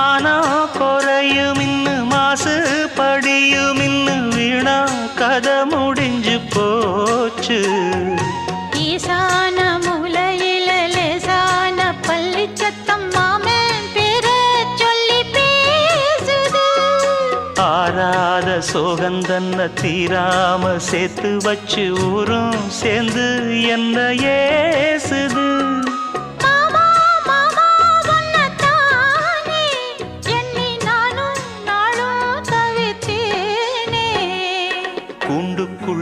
മാനാ കുറയുമിന്ന് mass പടിയുമിന്ന് വീണ കഥ മുടിഞ്ചു പോച്ചു ஆறாத சோகந்தன்ன தீராம சேர்த்து வச்சு ஊரும் சேர்ந்து என்னையே